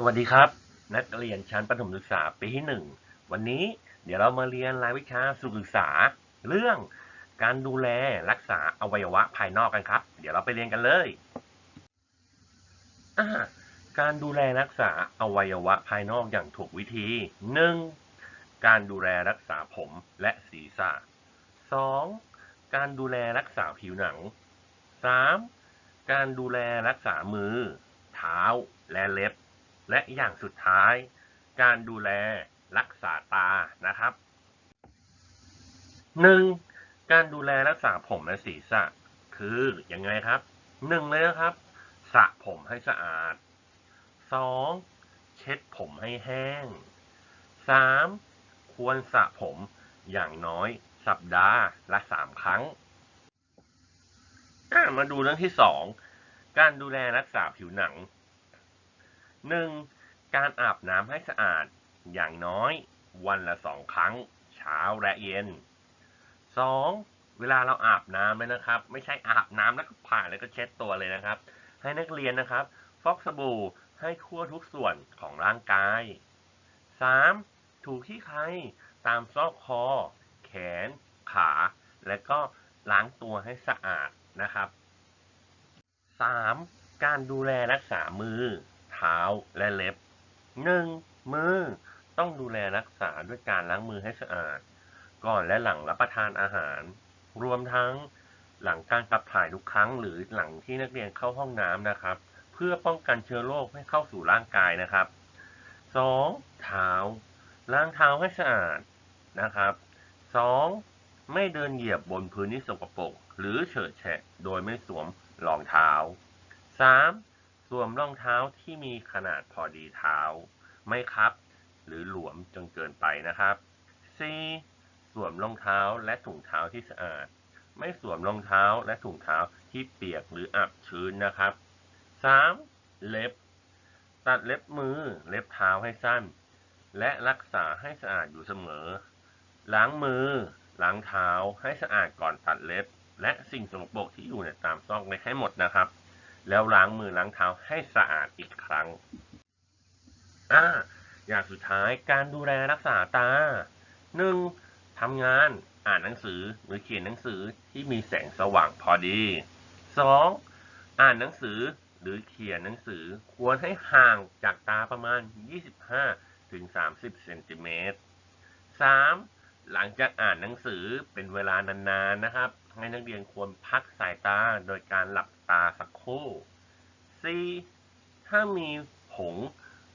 สวัสดีครับ นักเรียนชั้นประถมศึกษาปีที่หนึ่งวันนี้เดี๋ยวเรามาเรียนรายวิชาสุขศึกษา เรื่องการดูแลรักษาอวัยวะภายนอกกันครับ เดี๋ยวเราไปเรียนกันเลยการดูแลรักษาอวัยวะภายนอกอย่างถูกวิธี 1. การดูแลรักษาผมและศีรษะ 2. การดูแลรักษาผิวหนัง 3. การดูแลรักษามือ เท้าและเล็บ และอย่างสุดท้าย การดูแลรักษาตานะครับ 1. การดูแลรักษาผมและศีรษะ คืออยังไงครับ 1. เลยนะครับสระผมให้สะอาด 2. เช็ดผมให้แห้ง 3. ควรสระผมอย่างน้อยสัปดาห์ละสามครั้ง มาดูเรื่องที่สองการดูแลรักษาผิวหนัง 1. การอาบน้ำให้สะอาดอย่างน้อยวันละสองครั้ง เช้าและเย็น 2. เวลาเราอาบน้ำเลยนะครับ ไม่ใช่อาบน้ำแล้วก็ผ่านแล้วก็เช็ดตัวเลยนะครับ ให้นักเรียนนะครับ ฟอกสบู่ให้ทั่วทุกส่วนของร่างกาย 3. ถูที่ใครตามซอกคอ แขน ขา และก็ล้างตัวให้สะอาดนะครับ 3. การดูแลรักษามือ และเล็บ 1. มือต้องดูแลรักษาด้วยการล้างมือให้สะอาด ก่อนและหลังรับประทานอาหาร รวมทั้งหลังการขับถ่ายทุกครั้ง หรือหลังที่นักเรียนเข้าห้องน้ำนะครับ เพื่อป้องกันเชื้อโรคให้เข้าสู่ร่างกายนะครับ 2. เท้า ล้างเท้าให้สะอาดนะครับ 2. ไม่เดินเหยียบบนพื้นที่สกปรกหรือเฉอะแฉะโดยไม่สวมรองเท้า 3. สวมรองเท้าที่มีขนาดพอดีเท้า ไม่คับ หรือหลวมจนเกินไปนะครับ 4. สวมรองเท้าและถุงเท้าที่สะอาด ไม่สวมรองเท้าและถุงเท้าที่เปียกหรืออับชื้นนะครับ 3. เล็บ ตัดเล็บมือ เล็บเท้าให้สั้น และรักษาให้สะอาดอยู่เสมอ ล้างมือ ล้างเท้าให้สะอาดก่อนตัดเล็บ และสิ่งสกปรกที่อยู่ในตามซอกเล็บให้หมดนะครับ แล้วล้างมือล้างเท้าให้สะอาดอีกครั้งอ่าอย่างสุดท้ายการดูแลรักษาตา 1. ทำงานอ่านหนังสือหรือเขียนหนังสือที่มีแสงสว่างพอดี 2. อ่านหนังสือหรือเขียนหนังสือควรให้ห่างจากตาประมาณ 25ถึง30เซนติเมตร 3. หลังจากอ่านหนังสือเป็นเวลานานๆนะครับ ให้นักเรียนควรพักสายตาโดยการหลับ ตาสักครู่ 4. ถ้ามีผง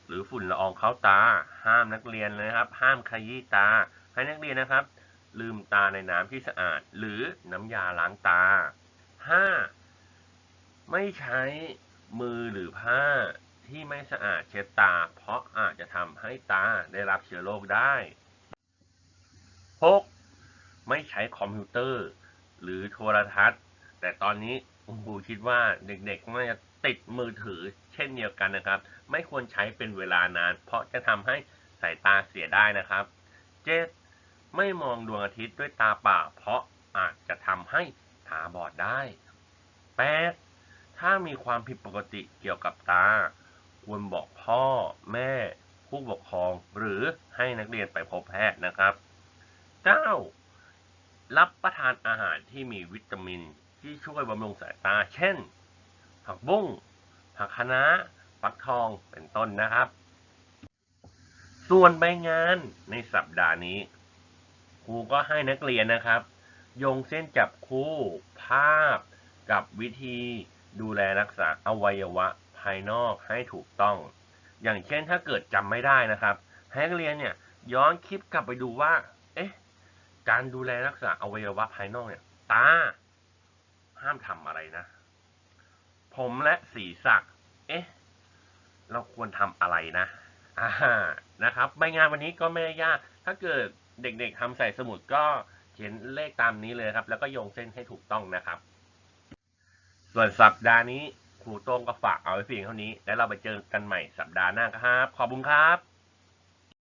หรือฝุ่นละอองเข้าตา ห้ามนักเรียนเลยครับ ห้ามขยี้ตา ให้นักเรียนนะครับ ลืมตาในน้ำที่สะอาด หรือน้ำยาล้างตา 5. ไม่ใช้มือหรือผ้าที่ไม่สะอาดเช็ดตา เพราะอาจจะทำให้ตาได้รับเชื้อโรคได้ 6. ไม่ใช้คอมพิวเตอร์ หรือโทรทัศน์ แต่ตอนนี้ คุณครูคิดว่าเด็กๆน่าจะติดมือถือเช่นเดียวกันนะครับ ไม่ควรใช้เป็นเวลานาน เพราะจะทำให้สายตาเสียได้นะครับ 7. ไม่มองดวงอาทิตย์ด้วยตาเปล่าเพราะอาจจะทำให้ตาบอดได้ 8. ถ้ามีความผิดปกติเกี่ยวกับตา ควรบอกพ่อ แม่ ผู้ปกครองหรือให้นักเรียนไปพบแพทย์นะครับ 9. รับประทานอาหารที่มีวิตามิน ที่ช่วยบำรุงสายตา เช่น ผักบุ้ง ผักคะน้าฟักทองเป็นต้นนะครับ ส่วนใบงานในสัปดาห์นี้ ครูก็ให้นักเรียนนะครับโยงเส้นจับคู่ ภาพ กับวิธีดูแลรักษาอวัยวะภายนอกให้ถูกต้อง อย่างเช่นถ้าเกิดจำไม่ได้นะครับให้นักเรียนเนี่ยย้อนคลิปกลับไปดูว่า เอ๊ะ การดูแลรักษาอวัยวะภายนอกเนี่ย ตา ห้ามทำอะไรนะ ผมและศีรษะเอ๊ะ เราควรทำอะไรนะอ่านะครับ ใบงานวันนี้ก็ไม่ได้ยาก ถ้าเกิดเด็กๆทำใส่สมุดก็เขียนเลขตามนี้เลยครับ แล้วก็โยงเส้นให้ถูกต้องนะครับ ส่วนสัปดาห์นี้ครูโต้งก็ฝากเอาไว้เพียงเท่านี้ แล้วเราไปเจอกันใหม่สัปดาห์หน้าครับ ขอบคุณครับ